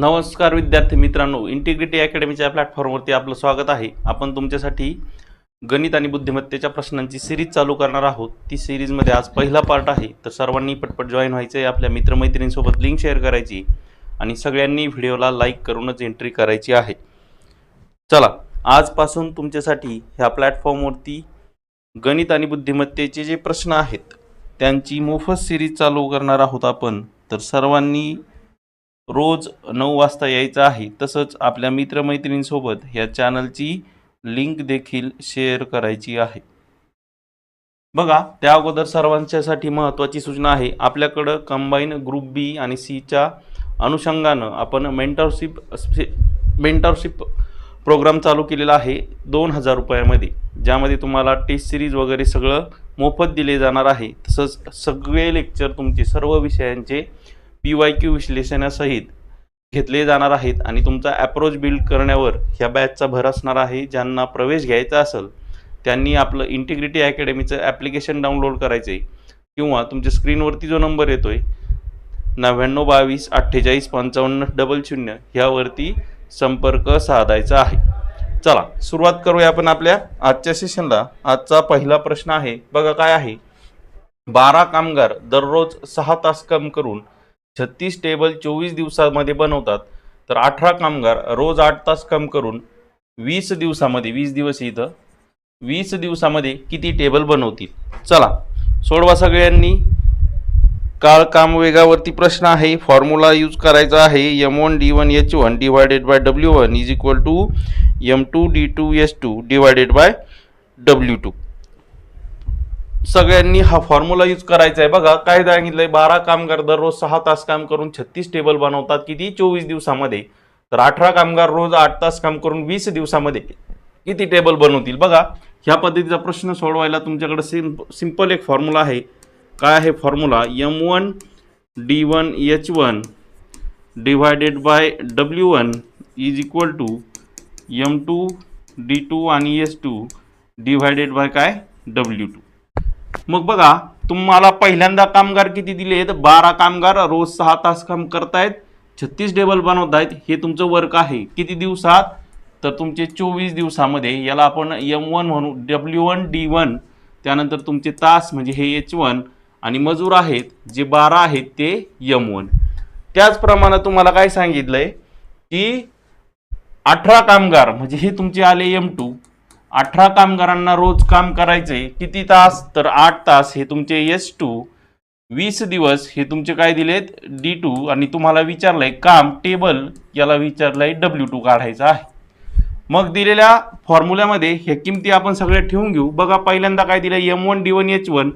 नमस्कार विद्यार्थी मित्रांनो इंटिग्रिटी अकॅडमीच्या प्लॅटफॉर्मवरती आपलं स्वागत आहे. आपण तुमच्यासाठी गणित आणि बुद्धिमत्तेच्या प्रश्नांची सिरीज चालू करणार आहोत. ती सिरीजमध्ये आज पहिला पार्ट आहे. तर सर्वांनी पटपट जॉईन व्हायचं आहे आपल्या मित्रमैत्रिणींसोबत लिंक शेअर करायची आणि सगळ्यांनी व्हिडिओला लाईक करूनच एंट्री करायची आहे. चला आजपासून तुमच्यासाठी ह्या प्लॅटफॉर्मवरती गणित आणि बुद्धिमत्तेचे जे प्रश्न आहेत त्यांची मोफत सिरीज चालू करणार आहोत आपण. तर सर्वांनी रोज नऊ वाजता यायचं आहे तसंच आपल्या मित्रमैत्रिणींसोबत ह्या चॅनलची लिंक देखील शेअर करायची आहे. बघा त्या अगोदर सर्वांच्यासाठी महत्त्वाची सूचना आहे. आपल्याकडं कंबाईन ग्रुप बी आणि सीच्या अनुषंगानं आपण मेंटरशिप मेंटरशिप प्रोग्राम चालू केलेला आहे दोन हजार रुपयामध्ये ज्यामध्ये तुम्हाला टेस्ट सिरीज वगैरे सगळं मोफत दिले जाणार आहे. तसंच सगळे लेक्चर तुमचे सर्व विषयांचे पी वाय क्यू विश्लेषणासहित घेतले जाणार आहेत आणि तुमचा ॲप्रोच बिल्ड करण्यावर ह्या बॅचचा भर असणार आहे. ज्यांना प्रवेश घ्यायचा असेल त्यांनी आपलं इंटिग्रिटी अकॅडमीचं ॲप्लिकेशन डाउनलोड करायचं आहे किंवा तुमच्या स्क्रीनवरती जो नंबर येतो आहे नव्याण्णव बावीस अठ्ठेचाळीस पंचावन्न डबल शून्य ह्यावरती संपर्क साधायचा आहे. चला सुरुवात करूया आपण आपल्या आजच्या सेशनला आजचा पहिला प्रश्न आहे बघा काय आहे. बारा कामगार दररोज सहा तास काम करून छत्तीस टेबल चोवीस दिवसामध्ये बनवतात. तर अठरा कामगार रोज आठ तास काम करून वीस दिवसामध्ये वीस दिवस इथं वीस दिवसामध्ये किती टेबल बनवतील? चला सोडवा सगळ्यांनी. काळ काम वेगावरती प्रश्न आहे. फॉर्म्युला यूज करायचा आहे. M one D one H one divided by W one is equal to M two D two H two divided by W two सगळ्यांनी हा फॉर्म्युला यूज करायचा आहे. बघा काय सांगितलंय बारा कामगार दररोज सहा तास काम करून छत्तीस टेबल बनवतात. किती? चोवीस दिवसामध्ये. तर अठरा कामगार रोज आठ तास काम करून वीस दिवसामध्ये किती टेबल बनवतील? बघा ह्या पद्धतीचा प्रश्न सोडवायला तुमच्याकडे सिम सिंपल एक फॉर्म्युला आहे. काय आहे formula M one D one H one divided by W one is equal to M two D two आणि एच टू डिव्हायडेड बाय काय? डब्ल्यू टू मग बघा तुम्हाला पहिल्यांदा कामगार किती दिले आहेत? बारा कामगार रोज सहा तास काम करतायत छत्तीस टेबल बनवतायत हे तुमचं वर्क आहे. किती दिवसात? तर तुमचे चोवीस दिवसामध्ये याला आपण एम वन म्हणू डब्ल्यू वन डी वन त्यानंतर तुमचे तास म्हणजे हे एच वन आणि मजूर आहेत जे बारा आहेत ते यम वन त्याचप्रमाणे तुम्हाला काय सांगितलंय की अठरा कामगार म्हणजे हे तुमचे आले एम टू अठरा कामगारांना रोज काम करायचे किती तास? तर आठ तास हे तुमचे एस टू वीस दिवस हे तुमचे काय दिलेत? डी टू आणि तुम्हाला विचारलंय काम टेबल याला विचारलंय डब्ल्यू टू काढायचं आहे. मग दिलेल्या फॉर्म्युल्यामध्ये हे किमती आपण सगळ्या ठेवून घेऊ. बघा पहिल्यांदा काय दिलं M one D one H one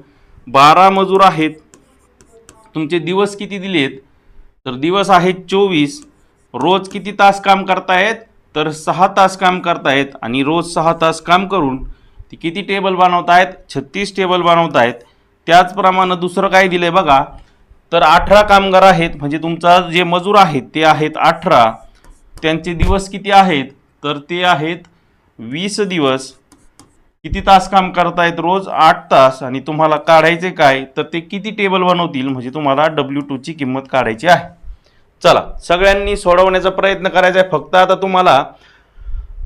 बारा मजूर आहेत. तुमचे दिवस किती दिलेत? तर दिवस आहेत चोवीस. रोज किती तास काम करतायत? तर सहा तास काम करतायत आणि रोज सहा तास काम करून ते किती टेबल बनवत आहेत छत्तीस टेबल बनवत आहेत त्याचप्रमाणे दुसरं काय दिलं आहे बघा. तर अठरा कामगार आहेत म्हणजे तुमचा जे मजूर आहेत ते आहेत अठरा. त्यांचे दिवस किती आहेत? तर ते आहेत वीस दिवस. किती तास काम करतायत रोज? आठ तास. आणि तुम्हाला काढायचे काय? तर ते किती टेबल बनवतील? म्हणजे तुम्हाला डब्ल्यू टूची किंमत काढायची आहे. चला सगळ्यांनी सोडवण्याचा प्रयत्न करायचा आहे. फक्त आता तुम्हाला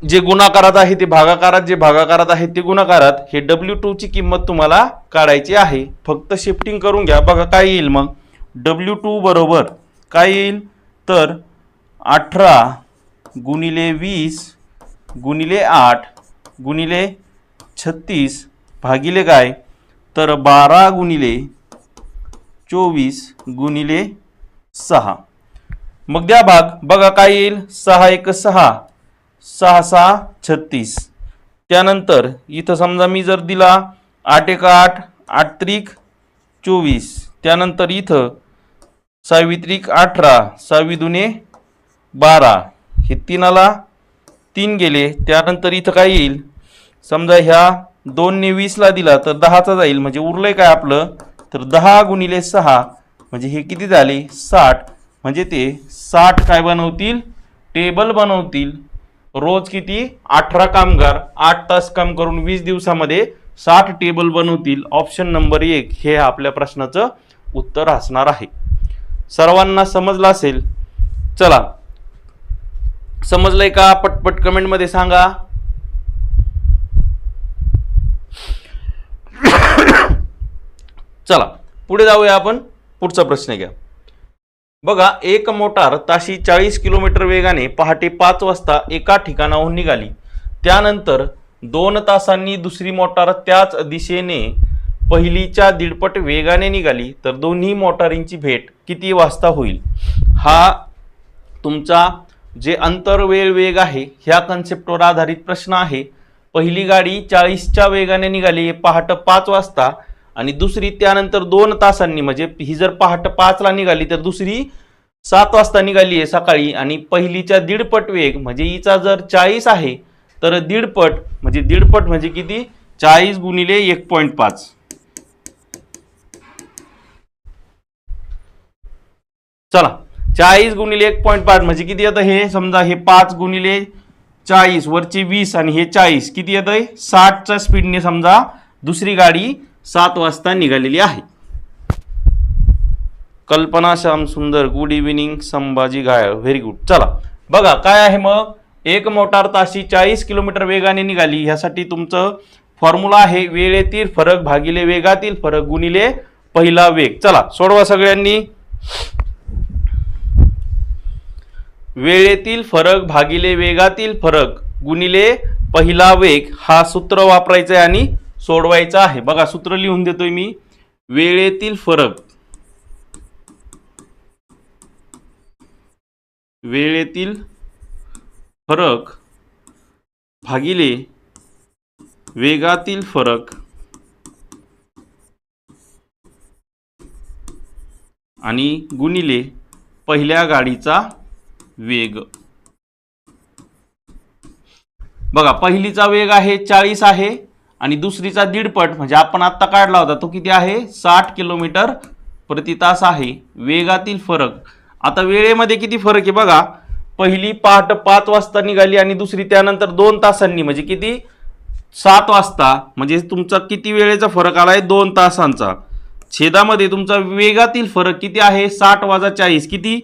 जे गुणाकारात आहे ते भागाकारात जे भागाकारात आहे ते गुणाकारात हे डब्ल्यू टूची किंमत तुम्हाला काढायची आहे. फक्त शिफ्टिंग करून घ्या. बघा काय येईल मग? डब्ल्यू टू बरोबर काय येईल? तर अठरा गुणिले वीस गुणिले आठ गुणिले छत्तीस भागिले काय? तर बारा गुणिले चोवीस गुणिले सहा. मग द्या भाग. बघा काय येईल. सहा एक सहा. सहा सहा छत्तीस. त्यानंतर इथं समजा मी जर दिला आठ एक आठ आठ त्रिक चोवीस. त्यानंतर इथं सावित्रिक अठरा सहावी दुने बारा. हे तीनाला तीन गेले. त्यानंतर इथं काय येईल? समजा ह्या दोनने वीसला दिला तर दहाचा जाईल. म्हणजे उरलंय काय आपलं? तर दहा गुणिले सहा. म्हणजे हे किती झाले? साठ. म्हणजे ते साठ काय बनवतील? टेबल बनवतील. रोज किती? अठरा कामगार आठ तास काम करून वीस दिवसामध्ये साठ टेबल बनवतील. ऑप्शन नंबर एक हे आपल्या प्रश्नाचं उत्तर असणार आहे. सर्वांना समजलं असेल? चला. समजलंय का? पटपट कमेंटमध्ये सांगा. चला. पुढे जाऊया आपण. पुढचा प्रश्न घ्या. बघा एक मोटार ताशी चाळीस किलोमीटर वेगाने पहाटे पाच वाजता एका ठिकाणाहून निघाली. त्यानंतर दोन तासांनी दुसरी मोटार त्याच दिशेने पहिलीच्या दीडपट वेगाने निघाली तर दोन्ही मोटारींची भेट किती वाजता होईल? हा तुमचा जे अंतरवेळ वेग आहे ह्या कन्सेप्टवर आधारित प्रश्न आहे. पहिली गाडी चाळीसच्या वेगाने निघाली पहाटे पाच वाजता आणि दुसरी त्यानंतर दोन तासांनी म्हणजे ही जर पहाटे पाचला निघाली तर दुसरी सात वाजता निघाली आहे सकाळी. आणि पहिलीच्या दीडपट वेग म्हणजे हिचा जर चाळीस आहे तर दीडपट म्हणजे दीडपट म्हणजे किती? चाळीस गुणिले एक पॉईंट पाच. चला चाळीस गुणिले एक पॉईंट पाच म्हणजे किती येतं हे? समजा हे पाच गुणिले चाळीस वरचे वीस आणि हे चाळीस किती येतं साठच्या स्पीडने समजा दुसरी गाडी सात वाजता निघालेली आहे. कल्पना श्याम सुंदर गुड इव्हिनिंग संभाजी गाय व्हेरी गुड चला बघा काय आहे मग? एक मोटार ताशी चाळीस किलोमीटर वेगाने निघाली. ह्यासाठी तुमचं फॉर्म्युला आहे वेळेतील फरक भागिले वेगातील फरक गुणिले पहिला वेग. चला सोडवा सगळ्यांनी. वेळेतील फरक भागिले वेगातील फरक गुणिले पहिला वेग. हा सूत्र वापरायचं आहे आणि सोडवायचा आहे. बघा सूत्र लिहून देतोय मी. वेळेतील फरक. वेळेतील फरक भागिले वेगातील फरक आणि गुणिले पहिल्या गाडीचा वेग. बघा पहिलीचा वेग आहे चाळीस आहे. आणि दुसरीचा दीडपट म्हणजे आपण आत्ता काढला होता तो किती आहे? साठ किलोमीटर प्रति तास आहे. वेगातील फरक. आता वेळेमध्ये किती फरक आहे बघा. पहिली पहाट पाच वाजता निघाली आणि दुसरी त्यानंतर दोन तासांनी म्हणजे किती? सात वाजता. म्हणजे तुमचा किती वेळेचा फरक आला आहे? दोन तासांचा. छेदामध्ये तुमचा वेगातील फरक किती आहे? साठ वाजा चाळीस. किती?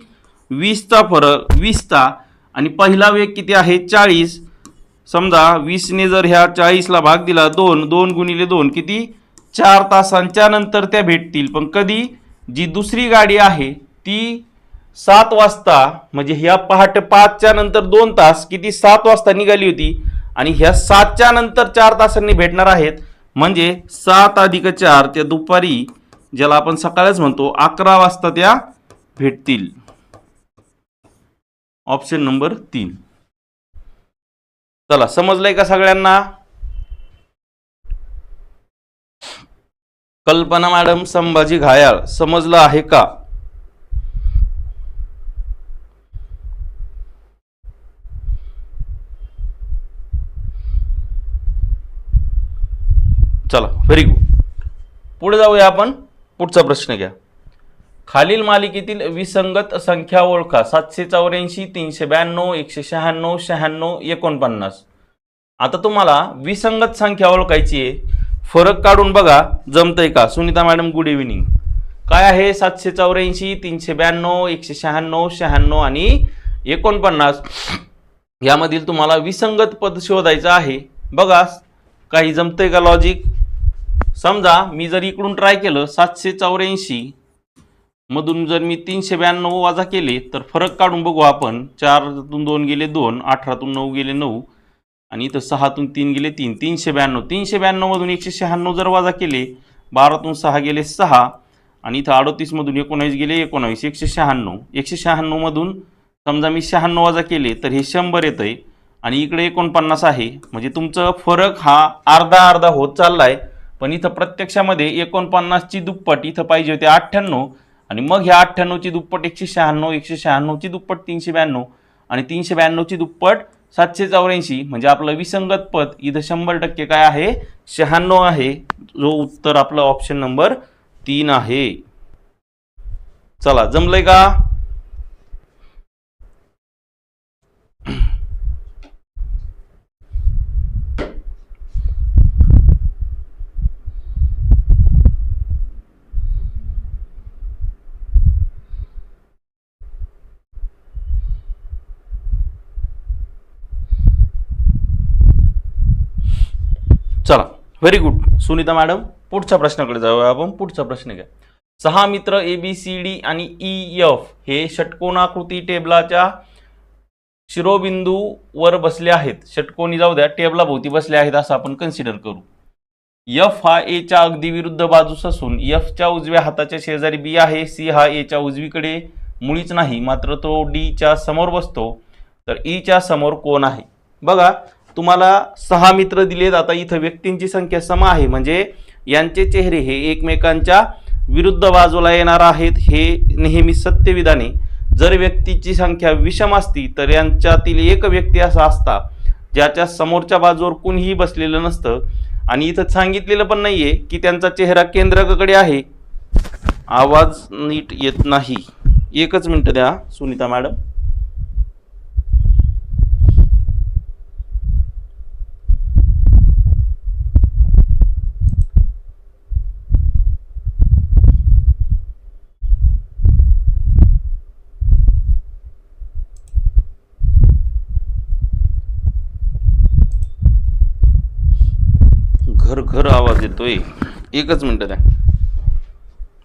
वीसचा फरक वीसचा. आणि पहिला वेग किती आहे? चाळीस. समजा वीसने जर ह्या चाळीसला भाग दिला दोन दोन गुणिले दोन किती? चार तासांच्या नंतर त्या भेटतील. पण कधी? जी दुसरी गाडी आहे ती सात वाजता म्हणजे ह्या पहाटे पाचच्या नंतर दोन तास किती? सात वाजता निघाली होती. आणि ह्या सातच्या नंतर चार तासांनी भेटणार आहेत म्हणजे सात अधिक चार त्या दुपारी ज्याला आपण सकाळच म्हणतो अकरा वाजता त्या भेटतील. ऑप्शन नंबर तीन. चला समजलंय का सगळ्यांना? कल्पना मॅडम संभाजी घायाळ समजलं आहे का? चला व्हेरी गुड पुढे जाऊया आपण पुढचा प्रश्न घ्या. खालील मालिकेतील विसंगत संख्या ओळखा. सातशे चौऱ्याऐंशी तीनशे ब्याण्णव एकशे शहाण्णव शहाण्णव एकोणपन्नास. आता तुम्हाला विसंगत संख्या ओळखायची आहे. फरक काढून बघा. जमतंय का? सुनीता मॅडम गुड इव्हिनिंग काय आहे? सातशे चौऱ्याऐंशी तीनशे ब्याण्णव एकशे शहाण्णव शहाण्णव आणि एकोणपन्नास. यामधील तुम्हाला विसंगत पद शोधायचं आहे. बघा काही जमतंय का लॉजिक समजा मी जर इकडून ट्राय केलं सातशे चौऱ्याऐंशी मधून जर मी तीनशे ब्याण्णव वाजा केले तर फरक काढून बघू आपण. चारतून दोन गेले दोन अठरातून नऊ गेले नऊ आणि इथं सहातून तीन गेले तीन. तीनशे ब्याण्णव. तीनशे ब्याण्णवमधून एकशे शहाण्णव जर वाजा केले बारातून सहा गेले सहा आणि इथं अडोतीसमधून एकोणावीस गेले एकोणावीस एकशे शहाण्णव. एकशे शहाण्णवमधून समजा मी शहाण्णव वाजा केले तर हे शंभर येतं आहे आणि इकडे एकोणपन्नास आहे. म्हणजे तुमचं फरक हा अर्धा अर्धा होत चालला आहे पण इथं प्रत्यक्षामध्ये एकोणपन्नासची दुप्पट इथं पाहिजे होते अठ्ठ्याण्णव. आणि मग ह्या अठ्ठ्याण्णवची दुप्पट एकशे शहाण्णव एकशे शहाण्णवची दुप्पट तीनशे ब्याण्णव आणि तीनशे ब्याण्णवची दुप्पट सातशे चौऱ्याऐंशी. म्हणजे आपलं विसंगत पद इथं शंभर टक्के काय आहे? शहाण्णव आहे. जो उत्तर आपलं ऑप्शन नंबर तीन आहे. चला जमलंय का? चला व्हेरी गुड सुनीता मॅडम पुढच्या प्रश्नाकडे जाऊया आपण. पुढचा प्रश्न घ्या. सहा मित्र ए बी सी डी आणि e, ई एफ हे षटकोनाकृती टेबलाच्या शिरोबिंदूवर बसले आहेत. षटकोनी जाऊ द्या टेबला भोवती बसले आहेत असं आपण कन्सिडर करू. एफ हा एच्या अगदी विरुद्ध बाजूस असून एफच्या उजव्या हाताच्या शेजारी बी आहे सी हा एच्या उजवीकडे. मुळीच नाही मात्र तो डीच्या समोर बसतो. तर e ईच्या समोर कोण आहे? बघा तुम्हाला सहा मित्र दिलेत आता इथं व्यक्तींची संख्या सम आहे. म्हणजे यांचे चेहरे हे एकमेकांच्या विरुद्ध बाजूला येणार आहेत. हे नेहमी सत्यविधाने. जर व्यक्तीची संख्या विषम असती तर यांच्यातील एक व्यक्ती असा असता ज्याच्या समोरच्या बाजूवर कुणीही बसलेलं नसतं. आणि इथं सांगितलेलं पण नाहीये की त्यांचा चेहरा केंद्रकाकडे आहे. आवाज नीट येत नाही. एकच मिनटं द्या सुनीता मॅडम. आवाज एकच मिनटं द्या.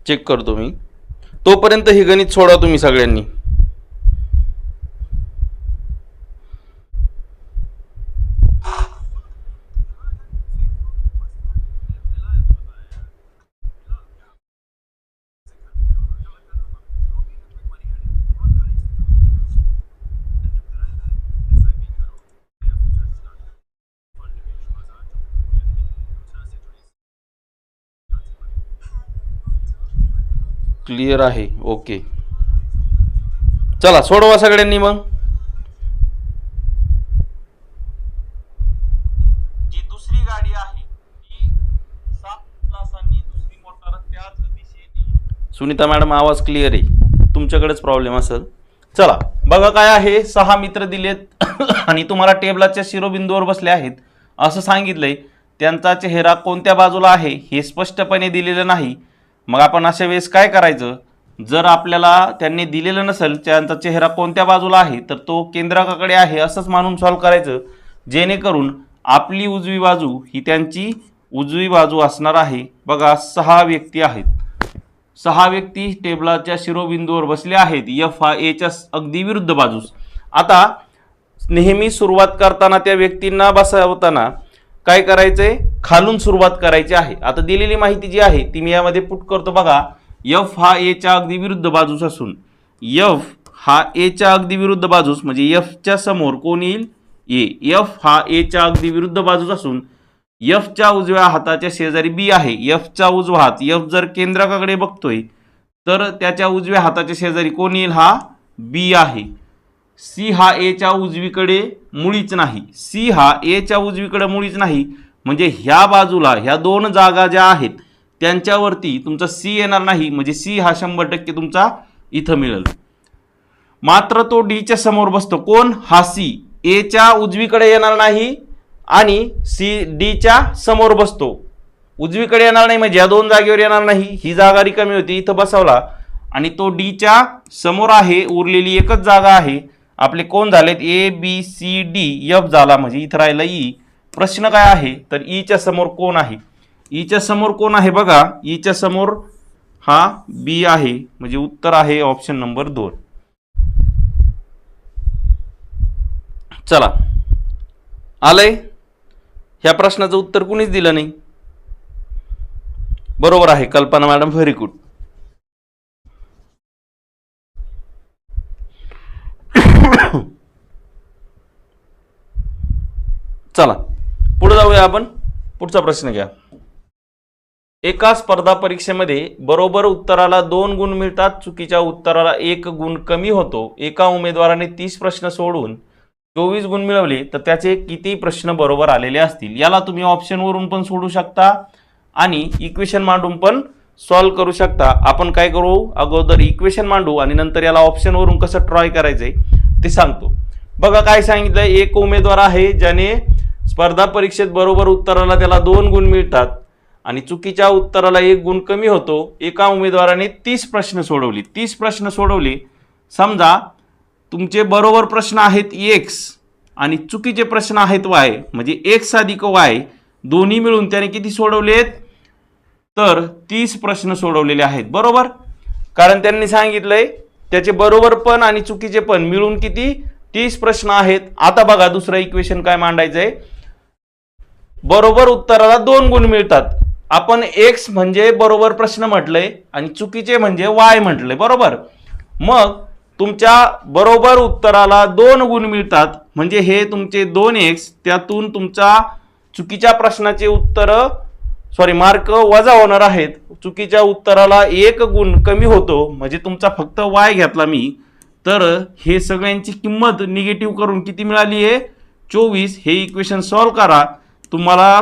चेक करतो मी. तोपर्यंत हे गणित सोडा तुम्ही सगळ्यांनी. क्लिअर आहे. ओके चला सोडवा सगळ्यांनी मग. जी दुसरी गाडी आहे ती सात तासांनी दुसरी मोटार त्याच दिशेने. सुनीता मॅडम आवाज क्लिअर आहे. तुमच्याकडेच प्रॉब्लेम असेल. चला बघा काय आहे. सहा मित्र दिलेत. आणि तुम्हाला टेबलाच्या शिरोबिंदूवर बसले आहेत. असं सांगितलंय. त्यांचा चेहरा कोणत्या बाजूला आहे हे स्पष्टपणे दिलेलं नाही. मग आपण अशा वेळेस काय करायचं? जर आपल्याला त्यांनी दिलेलं नसेल त्यांचा चेहरा कोणत्या बाजूला आहे तर तो केंद्राकडे आहे असंच मानून सॉल्व करायचं. जेणेकरून आपली उजवी बाजू ही त्यांची उजवी बाजू असणार आहे. बघा सहा व्यक्ती आहेत. सहा व्यक्ती टेबलाच्या शिरोबिंदूवर बसले आहेत. एफ हा एच्या अगदी विरुद्ध बाजूस. आता नेहमी सुरुवात करताना त्या व्यक्तींना बसवताना काय करायचंय? खालून सुरुवात करायची आहे. आता दिलेली माहिती जी आहे ती मी यामध्ये पुट करतो. बघा यफ हा एच्या अगदी विरुद्ध बाजूस असून यफ हा एच्या अगदी विरुद्ध बाजूस म्हणजे यफच्या समोर कोण येईल? ए यफ हा एच्या अगदी विरुद्ध बाजूस असून यफच्या उजव्या हाताच्या शेजारी बी आहे. यफचा उजवा हात यफ जर केंद्राकडे बघतोय तर त्याच्या उजव्या हाताच्या शेजारी कोण येईल? हा बी आहे. सी हा एच्या उजवीकडे मुळीच नाही. सी हा एच्या उजवीकडे मुळीच नाही. म्हणजे ह्या बाजूला ह्या दोन जागा ज्या आहेत त्यांच्यावरती तुमचा सी येणार नाही. म्हणजे सी हा शंभर टक्के तुमचा इथं मिळेल. मात्र तो डीच्या समोर बसतो. कोण? हा सी. एच्या उजवीकडे येणार नाही आणि सी डीच्या समोर बसतो. उजवीकडे येणार नाही म्हणजे या दोन जागेवर येणार नाही. ही जागा रिकामी होती इथं बसवला. आणि तो डीच्या समोर आहे उरलेली एकच जागा आहे. आपले कोण झालेत? A B C D F झाला म्हणजे इथं राहिलं ई प्रश्न काय आहे? तर e ईच्या समोर कोण आहे? E ईच्या समोर कोण आहे बघा? ईच्या समोर हा बी आहे. म्हणजे उत्तर आहे ऑप्शन नंबर दोन. चला. आलंय? ह्या प्रश्नाचं उत्तर कुणीच दिलं नाही. बरोबर आहे कल्पना मॅडम व्हेरी गुड चला पुढे जाऊया आपण. पुढचा प्रश्न घ्या. एका स्पर्धा परीक्षेमध्ये बरोबर उत्तराला दोन गुण मिळतात चुकीच्या उत्तराला एक गुण कमी होतो. एका उमेदवाराने तीस प्रश्न सोडून चोवीस गुण मिळवले तर त्याचे किती प्रश्न बरोबर आलेले असतील? याला तुम्ही ऑप्शनवरून पण सोडू शकता आणि इक्वेशन मांडून पण सॉल्व्ह करू शकता. आपण काय करू? अगोदर इक्वेशन मांडू आणि नंतर याला ऑप्शनवरून कसं ट्राय करायचंय ते सांगतो. बघा काय सांगितलं एक उमेदवार आहे ज्याने स्पर्धा परीक्षेत बरोबर उत्तराला त्याला दोन गुण मिळतात आणि चुकीच्या उत्तराला एक गुण कमी होतो एका उमेदवाराने तीस प्रश्न सोडवली. तीस प्रश्न सोडवले. समजा तुमचे बरोबर प्रश्न आहेत एक्स आणि चुकीचे प्रश्न आहेत वाय म्हणजे एक्स अधिक वाय दोन्ही मिळून त्याने किती सोडवलेत? तर तीस प्रश्न सोडवलेले आहेत. बरोबर? कारण त्यांनी सांगितलंय त्याचे बरोबर पण आणि चुकीचे पण मिळून किती? तीस प्रश्न आहेत. आता बघा दुसरं इक्वेशन काय मांडायचं आहे बरोबर उत्तराला दोन गुण मिळतात. आपण एक्स म्हणजे बरोबर प्रश्न म्हटलंय आणि चुकीचे म्हणजे वाय म्हटलंय. बरोबर? मग तुमच्या बरोबर उत्तराला दोन गुण मिळतात. म्हणजे हे तुमचे दोन एक्स त्यातून तुमचा चुकीच्या प्रश्नाचे उत्तर सॉरी मार्क वजा होणार आहेत. चुकीच्या उत्तराला एक गुण कमी होतो. म्हणजे तुमचा फक्त वाय घेतला मी. तर हे सगळ्यांची किंमत निगेटिव्ह करून किती मिळाली आहे चोवीस. हे इक्वेशन सॉल्व करा. तुम्हाला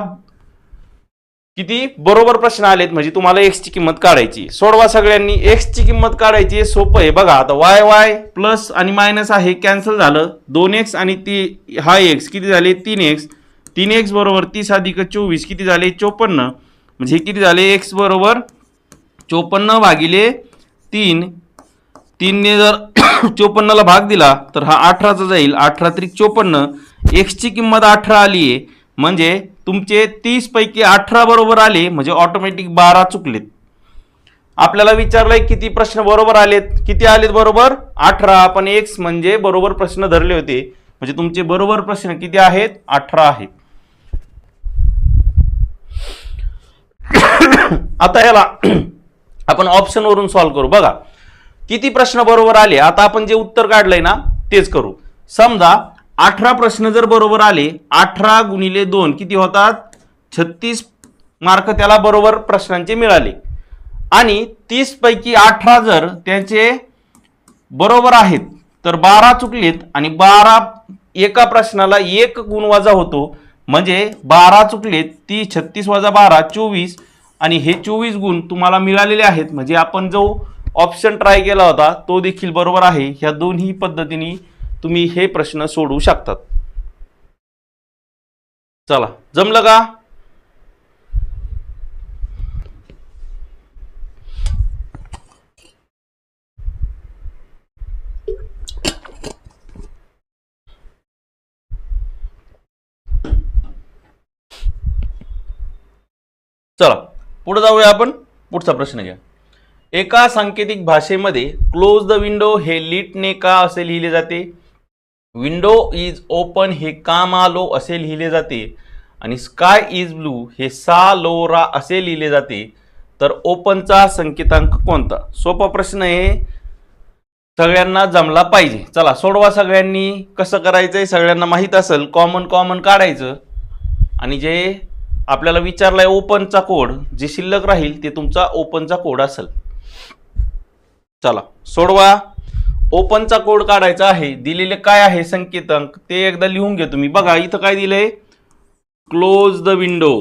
किती बरोबर प्रश्न आलेत म्हणजे तुम्हाला एक्सची किंमत काढायची. सोडवा सगळ्यांनी एक्सची किंमत काढायची सोपं आहे. बघा आता वाय वाय प्लस आणि मायनस आहे कॅन्सल झालं. दोन एक्स आणि ती हा एक्स किती झाले? तीन एक्स तीन एक्स बरोबर तीस अधिक चोवीस किती झाले? चोपन्न. म्हणजे किती झाले? एक्स बरोबर चोपन्न भागिले तीन. तीनने जर चोपन्नला भाग दिला तर हा अठराचा जाईल. अठरा त्रिक चोपन्न. एक्सची किंमत अठरा आली आहे म्हणजे तुमचे तीस पैकी अठरा बरोबर आले म्हणजे ऑटोमॅटिक बारा चुकलेत. आपल्याला विचारलंय किती प्रश्न बरोबर आलेत किती आलेत बरोबर? अठरा आपण एक्स म्हणजे बरोबर प्रश्न धरले होते. म्हणजे तुमचे बरोबर प्रश्न किती आहेत? अठरा आहेत. आता याला आपण ऑप्शन वरून सॉल्व्ह करू. बघा किती प्रश्न बरोबर आले? आता आपण जे उत्तर काढलंय ना तेच करू. समजा अठरा प्रश्न जर बरोबर आले अठरा गुणिले दोन किती होतात? छत्तीस मार्क त्याला बरोबर प्रश्नांचे मिळाले. आणि तीसपैकी अठरा जर त्याचे बरोबर आहेत तर बारा चुकलेत आणि बारा एका प्रश्नाला एक गुण वजा होतो. म्हणजे बारा चुकलेत ती छत्तीस वजा बारा चोवीस. आणि हे चोवीस गुण तुम्हाला मिळालेले आहेत. म्हणजे आपण जो ऑप्शन ट्राय केला होता तो देखील बरोबर आहे. ह्या दोन्ही पद्धतीने तुम्ही हे प्रश्न सोडवू शकतात. चला जमलं का? चला पुढे जाऊया आपण. पुढचा प्रश्न घ्या. एका सांकेतिक भाषेमध्ये क्लोज द विंडो हे लिटने का असे लिहिले जाते? विंडो इज ओपन हे काम आलो असे लिहिले जाते आणि स्काय इज ब्लू हे सा लोरा असे लिहिले जाते. तर ओपनचा संकेतांक कोणता? सोपा प्रश्न आहे. सगळ्यांना जमला पाहिजे. चला सोडवा सगळ्यांनी. कसं करायचं आहे सगळ्यांना माहीत असेल कॉमन कॉमन काढायचं. आणि जे आपल्याला विचारलाय ओपनचा कोड जे शिल्लक राहील ते तुमचा ओपनचा कोड असेल. चला सोडवा. ओपनचा कोड काढायचा आहे दिलेले काय आहे संकेतांक ते एकदा लिहून घ्या तुम्ही. बघा इथं काय दिलंय? Close the window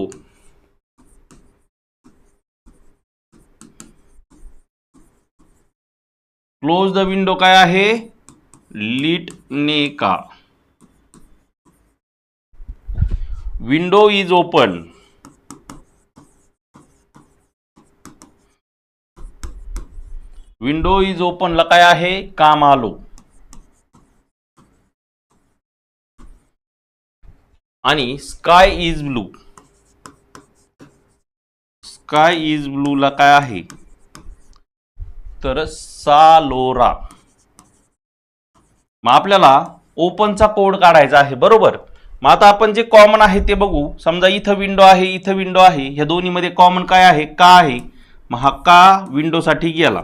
close the window काय आहे? लीट ने का window is open window is ओपनला काय आहे काम आलो. आणि sky is blue. Sky is ब्लूला काय आहे. तर सालोरा. मग आपल्याला ओपनचा कोड काढायचा आहे बरोबर? मग आता आपण जे कॉमन आहे ते बघू. समजा इथं विंडो आहे इथं विंडो आहे. ह्या दोन्हीमध्ये कॉमन काय आहे? का आहे? मग हा का विंडोसाठी गेला.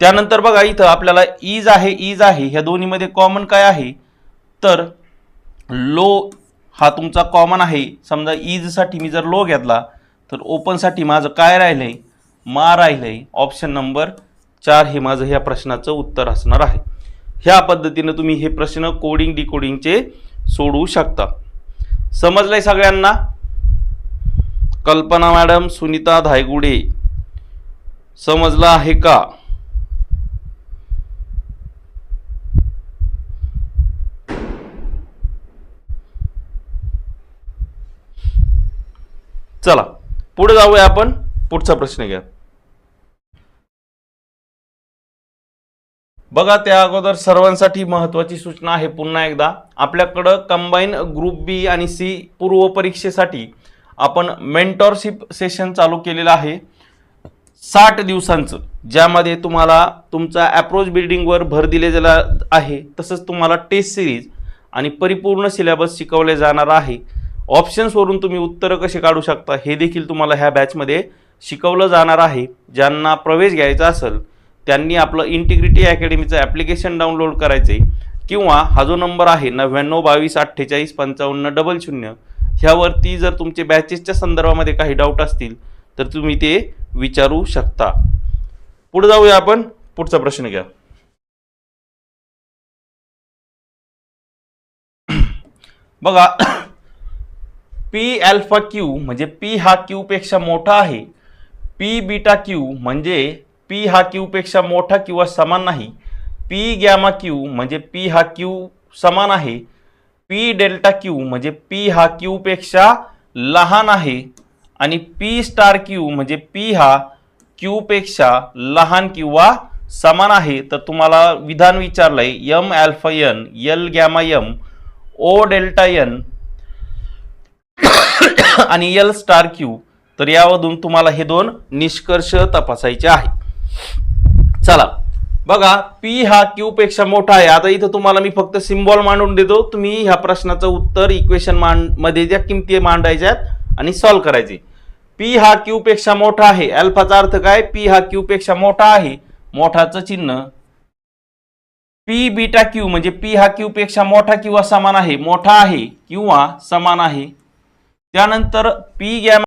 त्यानंतर बघा इथं आपल्याला इज आहे इज आहे ह्या दोन्हीमध्ये कॉमन काय आहे? तर लो हा तुमचा कॉमन आहे. समजा इजसाठी मी जर लो घेतला तर ओपनसाठी माझं काय राहिलंय? मा राहिलंय. ऑप्शन नंबर चार हे माझं ह्या प्रश्नाचं उत्तर असणार आहे. ह्या पद्धतीनं तुम्ही हे प्रश्न कोडिंग डिकोडिंगचे सोडवू शकता. समजलंय सगळ्यांना? कल्पना मॅडम सुनीता धायगुडे. समजलं आहे का? चला पुढे जाऊया आपण पुढचा प्रश्न घ्या. बघा त्या अगोदर सर्वांसाठी महत्वाची सूचना आहे पुन्हा एकदा. आपल्याकडं कंबाईन ग्रुप बी आणि सी पूर्व परीक्षेसाठी आपण मेंटॉरशिप सेशन चालू केलेलं आहे. साठ दिवसांचं ज्यामध्ये तुम्हाला तुमचा अप्रोच बिल्डिंगवर भर दिले गेला आहे. तसंच तुम्हाला टेस्ट सिरीज आणि परिपूर्ण सिलेबस शिकवले जाणार आहे. ऑप्शन्सवरून तुम्ही उत्तरं कसे काढू शकता हे देखील तुम्हाला ह्या बॅचमध्ये शिकवलं जाणार आहे. ज्यांना प्रवेश घ्यायचा असेल त्यांनी आपलं इंटिग्रिटी अकॅडमीचं ॲप्लिकेशन डाउनलोड करायचे किंवा हा जो नंबर आहे नव्याण्णव बावीस अठ्ठेचाळीस पंचावन्न डबल शून्य ह्यावरती जर तुमचे बॅचेसच्या संदर्भामध्ये काही डाऊट असतील तर तुम्ही ते विचारू शकता. पुढे जाऊया आपण. पुढचा प्रश्न घ्या. बघा पी अल्फा क्यू म्हणजे पी हा क्यूपेक्षा मोठा आहे. पी बीटा क्यू म्हणजे पी हा क्यूपेक्षा मोठा किंवा समान नाही. पी गॅमा क्यू म्हणजे पी हा क्यू समान आहे. पी डेल्टा क्यू म्हणजे पी हा क्यूपेक्षा लहान आहे. आणि पी स्टार क्यू म्हणजे पी हा क्यूपेक्षा लहान किंवा समान आहे. तर तुम्हाला विधान विचारलं आहे M alpha N L gamma M O delta N आणि यल स्टार क्यू तर यामधून तुम्हाला हे दोन निष्कर्ष तपासायचे आहे. चला बघा पी हा क्यू पेक्षा मोठा आहे. आता इथं तुम्हाला मी फक्त सिम्बॉल मांडून देतो. तुम्ही ह्या प्रश्नाचं उत्तर इक्वेशन मांडमध्ये ज्या किमती मांडायच्यात आणि सॉल्व्ह करायचे. पी हा क्यू पेक्षा मोठा आहे. अल्फाचा अर्थ काय? पी हा क्यू पेक्षा मोठा आहे. मोठाचं चिन्ह. पी बीटा क्यू म्हणजे पी हा क्यू पेक्षा मोठा किंवा समान आहे? मोठा आहे किंवा समान आहे? त्यानंतर पी गॅमा